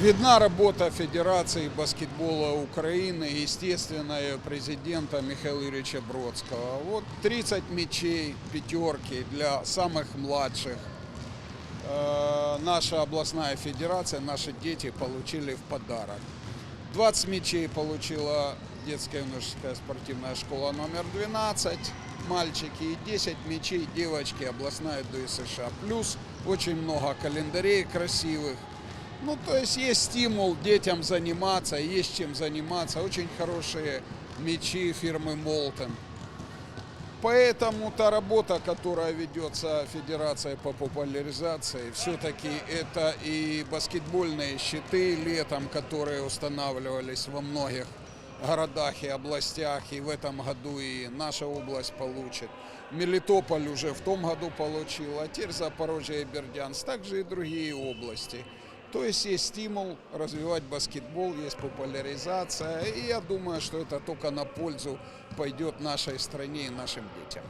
Видна работа Федерации баскетбола Украины, естественно, президента Михаила Юрьевича Бродского. Вот 30 мячей, пятерки для самых младших. Э, Наша областная федерация, наши дети получили в подарок. 20 мячей получила детская юношеская спортивная школа номер 12, мальчики, и 10 мячей девочки областная ДСШ. Плюс очень много календарей красивых. Ну, то есть есть стимул детям заниматься, есть чем заниматься. Очень хорошие мячи фирмы Молтон. Поэтому та работа, которая ведется Федерацией по популяризации, все-таки это и баскетбольные щиты летом, которые устанавливались во многих городах и областях, и в этом году и наша область получит. Мелитополь уже в том году получил, а теперь Запорожье и Бердянск, также и другие области. То есть есть стимул развивать баскетбол, есть популяризация, и я думаю, что это только на пользу пойдет нашей стране и нашим детям.